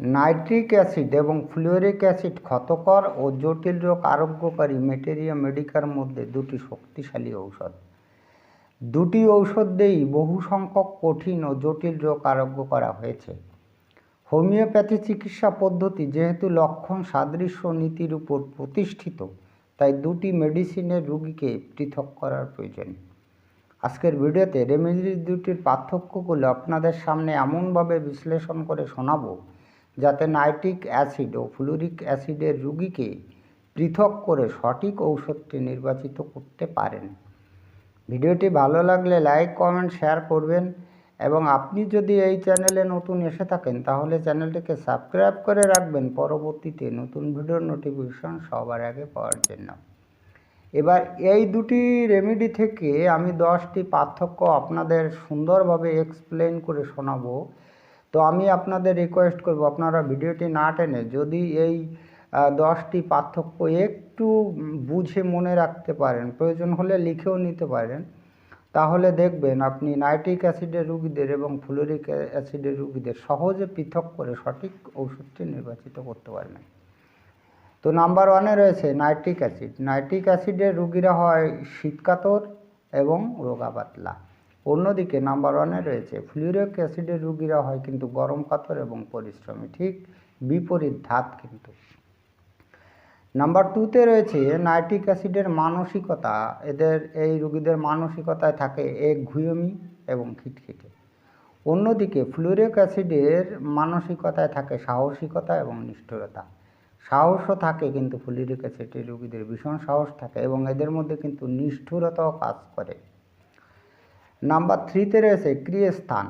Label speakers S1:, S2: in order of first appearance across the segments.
S1: Nitric acid এবং fluoric acid ক্ষতকর ও জটিল রোগ আরোগ্যকারী মেটেরিয়া মেডিকার মধ্যে দুটি শক্তিশালী ঔষধ। দুটি ঔষধ দিয়েই বহু সংখ্যক কঠিন ও জটিল রোগ আরোগ্য করা হয়েছে। হোমিওপ্যাথি চিকিৎসা পদ্ধতি যেহেতু লক্ষণ সাদৃশ্য নীতির উপর প্রতিষ্ঠিত, তাই দুটি মেডিসিনের রোগীকে পৃথক করার প্রয়োজন। আজকের ভিডিওতে রেমেডির দুটির পার্থক্যগুলো আপনাদের সামনে এমনভাবে বিশ্লেষণ করে শোনাবো যাতে নাইট্রিক অ্যাসিড ও ফ্লুরিক অ্যাসিডের রোগীকে পৃথক করে সঠিক ঔষধটি নির্বাচিত করতে পারেন। ভিডিওটি ভালো লাগলে লাইক, কমেন্ট, শেয়ার করবেন এবং আপনি যদি এই চ্যানেলে নতুন এসে থাকেন তাহলে চ্যানেলটিকে সাবস্ক্রাইব করে রাখবেন। পরবর্তীতে নতুন ভিডিওর নোটিফিকেশন সবার আগে পাওয়ার জন্য। এবার এই দুটি রেমেডি থেকে আমি দশটি পার্থক্য আপনাদের সুন্দরভাবে এক্সপ্লেন করে শোনাবো। তো আমি আপনাদের রিকোয়েস্ট করব, আপনারা ভিডিওটি না টেনে যদি এই দশটি পার্থক্য একটু বুঝে মনে রাখতে পারেন, প্রয়োজন হলে লিখেও নিতে পারেন, তাহলে দেখবেন আপনি নাইট্রিক অ্যাসিডের রুগীদের এবং ফ্লোরিক অ্যাসিডের রুগীদের সহজে পৃথক করে সঠিক ওষুধটি নির্বাচিত করতে পারবেন। তো নাম্বার ওয়ানে রয়েছে নাইট্রিক অ্যাসিড। নাইট্রিক অ্যাসিডের রুগীরা হয় শীতকাতর এবং রোগা পাতলা অন্যদিকে নাম্বার ওয়ানে রয়েছে, ফ্লুরিক অ্যাসিডের রুগীরা হয় কিন্তু গরম কাতর এবং পরিশ্রমী, ঠিক বিপরীত ধাত কিন্তু। নাম্বার টুতে রয়েছে, নাইট্রিক অ্যাসিডের মানসিকতা, এদের, এই রুগীদের মানসিকতায় থাকে এক ঘুয়মি এবং খিটখিটে। অন্যদিকে ফ্লুরিক অ্যাসিডের মানসিকতায় থাকে সাহসিকতা এবং নিষ্ঠুরতা। সাহসও থাকে কিন্তু ফ্লুরিক অ্যাসিডের রুগীদের, ভীষণ সাহস থাকে এবং এদের মধ্যে কিন্তু নিষ্ঠুরতাও কাজ করে। নাম্বার থ্রিতে রয়েছে ক্রিয়াস্থান।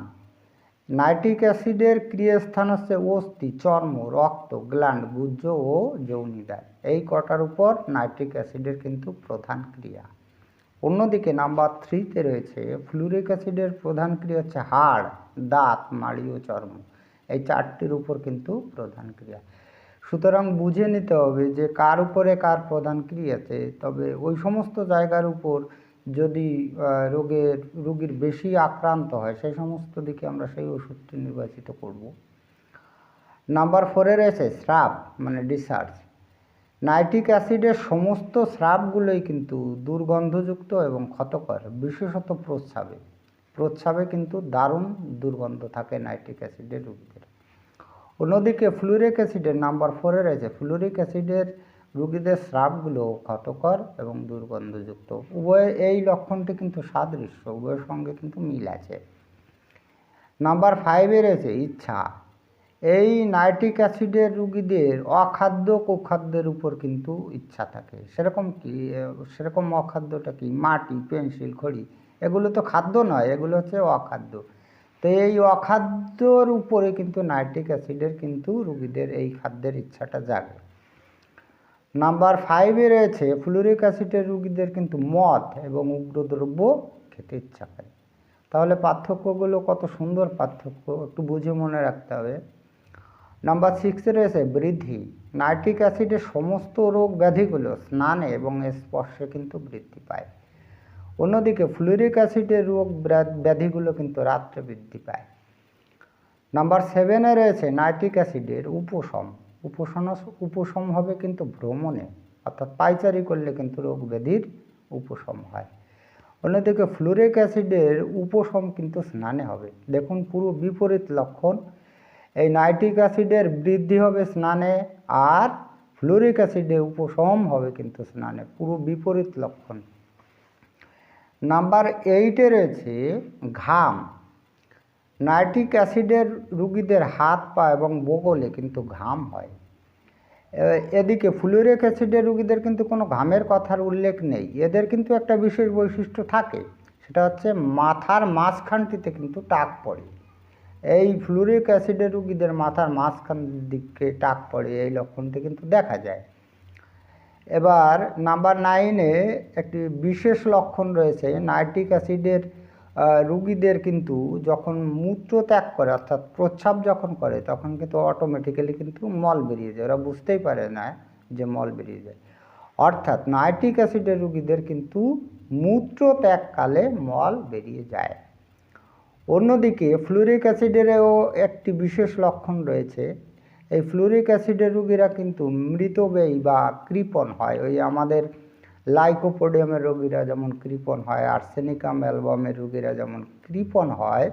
S1: নাইট্রিক অ্যাসিডের ক্রিয়াস্থান হচ্ছে অস্থি, চর্ম, রক্ত, গ্ল্যান্ড, গুজ্জ ও যৌনিদার এই কটার উপর নাইট্রিক অ্যাসিডের কিন্তু প্রধান ক্রিয়া। অন্যদিকে নাম্বার থ্রিতে রয়েছে ফ্লুরিক অ্যাসিডের প্রধান ক্রিয়া হচ্ছে হাড়, দাঁত, মাড়ি ও চর্ম। এই চারটির উপর কিন্তু প্রধান ক্রিয়া। সুতরাং বুঝে নিতে হবে যে কার উপরে কার প্রধান ক্রিয়াতে তবে ওই সমস্ত জায়গার উপর যদি রোগের, রোগীর বেশি আক্রান্ত হয়, সেই সমস্ত দিকে আমরা সেই ওষুধটি নির্বাচিত করব। নাম্বার ফোরে রয়েছে স্রাব মানে ডিসার্জ নাইট্রিক অ্যাসিডের সমস্ত স্রাবগুলোই কিন্তু দুর্গন্ধযুক্ত এবং ক্ষতকর, বিশেষত প্রস্রাবে। প্রস্রাবে কিন্তু দারুণ দুর্গন্ধ থাকে নাইট্রিক অ্যাসিডের রোগীদের। অন্যদিকে ফ্লুরিক অ্যাসিডের নাম্বার ফোরে রয়েছে ফ্লুরিক অ্যাসিডের রোগীদের স্রাবগুলো ক্ষতকর এবং দুর্গন্ধযুক্ত। উভয় এই লক্ষণটি কিন্তু সাদৃশ্য, উভয়ের সঙ্গে কিন্তু মিল আছে। নাম্বার ফাইভে রয়েছে ইচ্ছা। এই নাইট্রিক অ্যাসিডের রুগীদের অখাদ্য, কুখাদ্যের উপর কিন্তু ইচ্ছা থাকে। সেরকম কি, সেরকম অখাদ্যটা কি? মাটি, পেন্সিল, খড়ি, এগুলো তো খাদ্য নয়, এগুলো হচ্ছে অখাদ্য। তো এই অখাদ্যর উপরে কিন্তু নাইট্রিক অ্যাসিডের কিন্তু রুগীদের এই খাদ্যের ইচ্ছাটা জাগে। নাম্বার ফাইভে রয়েছে ফ্লুরিক অ্যাসিডের রুগীদের কিন্তু মদ এবং উগ্রদ্রব্য খেতে ইচ্ছা করে। তাহলে পার্থক্যগুলো কত সুন্দর পার্থক্য, একটু বুঝে মনে রাখতে হবে। নাম্বার সিক্সে রয়েছে, বৃদ্ধি। নাইট্রিক অ্যাসিডের সমস্ত রোগ ব্যাধিগুলো স্নানে এবং স্পর্শে কিন্তু বৃদ্ধি পায়। অন্যদিকে ফ্লুরিক অ্যাসিডের রোগ ব্যাধিগুলো কিন্তু রাত্রে বৃদ্ধি পায়। নাম্বার সেভেনে রয়েছে নাইট্রিক অ্যাসিডের উপশম। উপশম উপশম হবে কিন্তু ভ্রমণে, অর্থাৎ পাইচারি করলে কিন্তু রোগ ব্যাধির উপশম হয়। অন্যদিকে ফ্লুরিক অ্যাসিডের উপশম কিন্তু স্নানে হবে। দেখুন পুরো বিপরীত লক্ষণ, এই নাইট্রিক অ্যাসিডের বৃদ্ধি হবে স্নানে আর ফ্লুরিক অ্যাসিডের উপশম হবে কিন্তু স্নানে, পুরো বিপরীত লক্ষণ। নাম্বার এইটে রয়েছে ঘাম। নাইট্রিক অ্যাসিডের রুগীদের হাত পা এবং বগলে কিন্তু ঘাম হয়। এদিকে ফ্লুরিক অ্যাসিডের রুগীদের কিন্তু কোনো ঘামের কথার উল্লেখ নেই। এদের কিন্তু একটা বিশেষ বৈশিষ্ট্য থাকে, সেটা হচ্ছে মাথার মাঝখানটিতে কিন্তু টাক পড়ে। এই ফ্লুরিক অ্যাসিডের রুগীদের মাথার মাঝখান দিকে টাক পড়ে, এই লক্ষণটি কিন্তু দেখা যায়। এবার নাম্বার নাইনে একটি বিশেষ লক্ষণ রয়েছে, নাইট্রিক অ্যাসিডের রুগীদের কিন্তু যখন মূত্র ত্যাগ করে, অর্থাৎ প্রস্রাব যখন করে, তখন কিন্তু অটোমেটিক্যালি কিন্তু মল বেরিয়ে যায়। ওরা বুঝতেই পারে না যে মল বেরিয়ে যায়। অর্থাৎ নাইট্রিক অ্যাসিডের রুগীদের কিন্তু মূত্র ত্যাগকালে মল বেরিয়ে যায়। অন্যদিকে ফ্লুরিক অ্যাসিডেরও একটি বিশেষ লক্ষণ রয়েছে। এই ফ্লুরিক অ্যাসিডের রুগীরা কিন্তু মৃতব্যয়ী বা কৃপণ হয়। ওই আমাদের লাইকোপোডিয়ামের রোগীরা যেমন কৃপণ হয় আর্সেনিকাম অ্যালবামের রুগীরা যেমন কৃপণ হয়,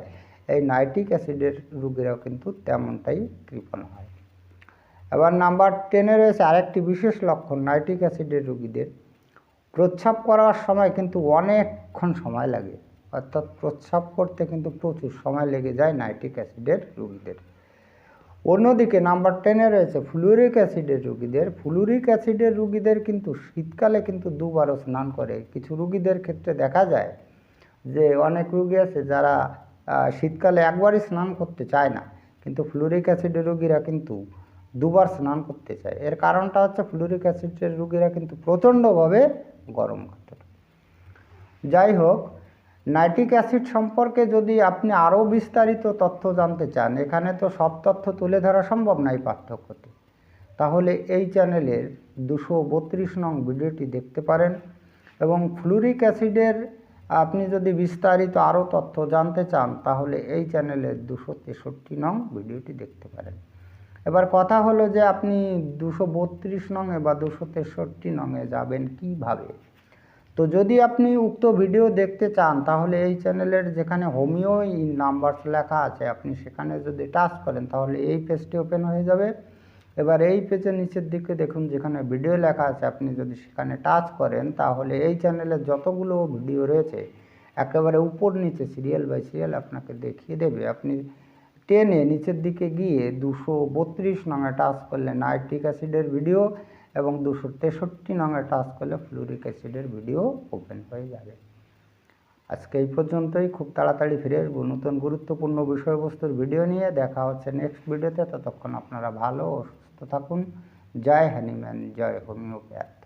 S1: এই নাইট্রিক অ্যাসিডের রুগীরাও কিন্তু তেমনটাই কৃপণ হয়। এবার নাম্বার টেনে রয়েছে আরেকটি বিশেষ লক্ষণ, নাইট্রিক অ্যাসিডের রুগীদের। প্রস্রাব করার সময় কিন্তু অনেকক্ষণ সময় লাগে, অর্থাৎ প্রস্রাব করতে কিন্তু প্রচুর সময় লেগে যায় নাইট্রিক অ্যাসিডের রুগীদের। অন্যদিকে নাম্বার টেনে রয়েছে ফ্লুরিক অ্যাসিডের রুগীদের। ফ্লুরিক অ্যাসিডের রুগীদের কিন্তু শীতকালে কিন্তু দুবারও স্নান করে। কিছু রুগীদের ক্ষেত্রে দেখা যায় যে অনেক রুগী আছে যারা শীতকালে একবারই স্নান করতে চায় না। কিন্তু ফ্লুরিক অ্যাসিডের রুগীরা কিন্তু দুবার স্নান করতে চায়। এর কারণটা হচ্ছে ফ্লুরিক অ্যাসিডের রুগীরা কিন্তু প্রচণ্ডভাবে গরম করতে যাই হোক নাইট্রিক অ্যাসিড সম্পর্কে যদি আপনি আরও বিস্তারিত তথ্য জানতে চান, এখানে তো সব তথ্য তুলে ধরা সম্ভব নাই পার্থক্যতে তাহলে এই চ্যানেলের দুশো বত্রিশ নং ভিডিওটি দেখতে পারেন এবং ফ্লুরিক অ্যাসিডের আপনি যদি বিস্তারিত আরও তথ্য জানতে চান, তাহলে এই চ্যানেলের দুশো তেষট্টি নং ভিডিওটি দেখতে পারেন। এবার কথা হলো যে আপনি দুশো বত্রিশ নংয়ে বা দুশো তেষট্টি নংয়ে যাবেন কীভাবে? তো যদি আপনি উক্ত ভিডিও দেখতে চান, তাহলে এই চ্যানেলের যেখানে হোমিও নাম্বারস লেখা আছে, আপনি সেখানে যদি টাচ করেন, তাহলে এই পেজটি ওপেন হয়ে যাবে। এবার এই পেজের নিচের দিকে দেখুন, যেখানে ভিডিও লেখা আছে, আপনি যদি সেখানে টাচ করেন, তাহলে এই চ্যানেলের যতগুলো ভিডিও রয়েছে, একেবারে উপর নিচে সিরিয়াল বাই সিরিয়াল আপনাকে দেখিয়ে দেবে। আপনি টেনে নিচের দিকে গিয়ে দুশো বত্রিশ নঙে টাচ করলে নাইট্রিক অ্যাসিডের ভিডিও এবং দুশো তেষট্টি নঙে টাচ করলে ফ্লুরিক অ্যাসিডের ভিডিও ওপেন হয়ে যাবে। আজকে এই পর্যন্তই। খুব তাড়াতাড়ি ফিরে আসব নতুন গুরুত্বপূর্ণ বিষয়বস্তুর ভিডিও নিয়ে। দেখা হচ্ছে নেক্সট ভিডিওতে ততক্ষণ আপনারা ভালো ও সুস্থ থাকুন। জয় হ্যানিম্যান জয় হোমিওপ্যাথ।